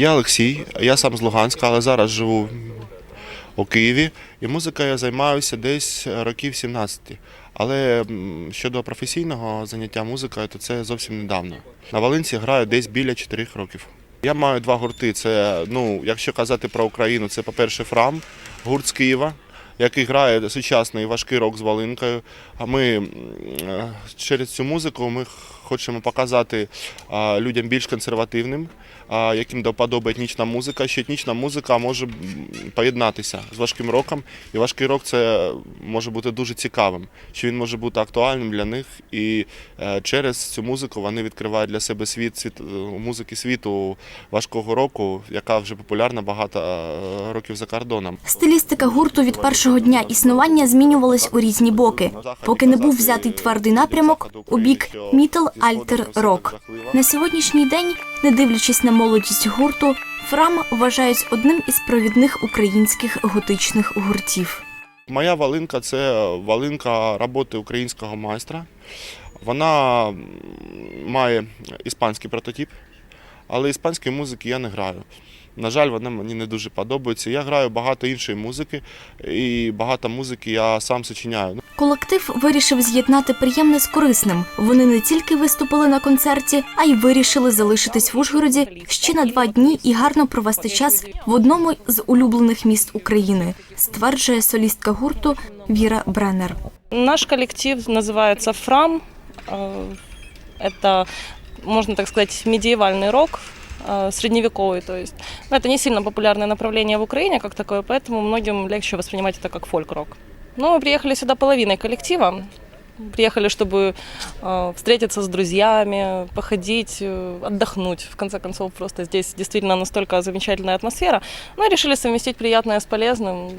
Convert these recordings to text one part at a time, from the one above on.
Я Олексій, я сам з Луганська, але зараз живу у Києві. І музикою я займаюся десь років 17. Але щодо професійного заняття музикою, то це зовсім недавно. На Валенці граю десь біля 4 років. Я маю два гурти. Це, ну, якщо казати про Україну, це, по-перше, Фрам, гурт з Києва, який грає сучасний важкий рок з Волинкою. А ми е, через цю музику ми хочемо показати людям більш консервативним, яким до вподоби етнічна музика, що етнічна музика може поєднатися з важким роком. І важкий рок це може бути дуже цікавим, що він може бути актуальним для них. І е, через цю музику вони відкривають для себе світ, світ е, музики світу важкого року, яка вже популярна багато е, років за кордоном. Стилістика гурту від першого дня існування змінювалась у різні боки, поки не був взятий твердий напрямок у бік мітл альтер рок. На сьогоднішній день, не дивлячись на молодість гурту, Фрам вважають одним із провідних українських готичних гуртів. Моя валинка це валинка роботи українського майстра. Вона має іспанський прототип, але іспанської музики я не граю. На жаль, вона мені не дуже подобається. Я граю багато іншої музики, і багато музики я сам сочиняю. Колектив вирішив з'єднати приємне з корисним. Вони не тільки виступили на концерті, а й вирішили залишитись в Ужгороді ще на два дні і гарно провести час в одному з улюблених міст України, стверджує солістка гурту Віра Бреннер. Наш коллектив называется «Фрам». Э, Это, можно так сказать, медиевальный рок, э, средневековый, то есть. Но это не сильно популярное направление в Украине как такое, поэтому многим легче воспринимать это как фольк-рок. Ну, мы приехали сюда половиной коллектива. Приехали, чтобы э, встретиться с друзьями, походить, э, отдохнуть. В конце концов, просто здесь действительно настолько замечательная атмосфера. Ну и решили совместить приятное с полезным,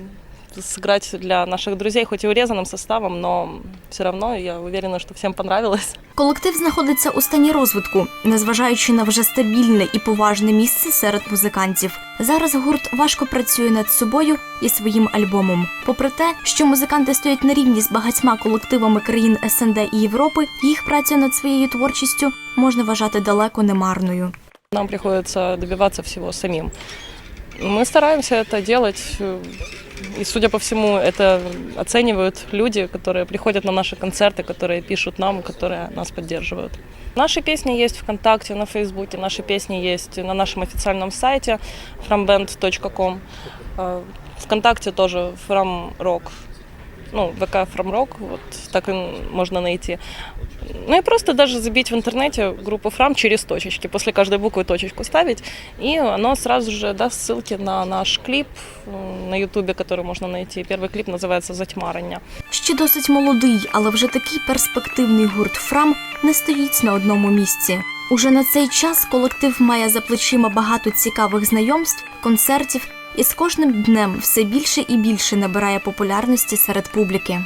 сыграть для наших друзей, хоть и урезанным составом, но все равно я уверена, что всем понравилось. Колектив знаходиться у стані розвитку, незважаючи на вже стабільне і поважне місце серед музикантів. Зараз гурт важко працює над собою і своїм альбомом. Попри те, що музиканти стоять на рівні з багатьма колективами країн СНД і Європи, їх працю над своєю творчістю можна вважати далеко не марною. Нам приходится добиваться всего самим. Мы стараемся это делать, э, и, судя по всему, это оценивают люди, которые приходят на наши концерты, которые пишут нам, которые нас поддерживают. Наши песни есть ВКонтакте, на Фейсбуке, наши песни есть на нашем официальном сайте framband.com. Э, ВКонтакте тоже фрамрок, ну, ВК фрамрок, вот так и можно найти. Ну и просто даже забить в интернете группу Фрам через точечки, после каждой буквы точечку ставить, и оно сразу же даст ссылки на наш клип м, на ютубе, который можно найти. Первый клип называется «Затьмарення». Ще досить молодий, але вже такий перспективний гурт Фрам не стоїть на одному місці. Уже на цей час колектив має за плечима багато цікавих знайомств, концертів і з кожним днем все більше і більше набирає популярності серед публіки.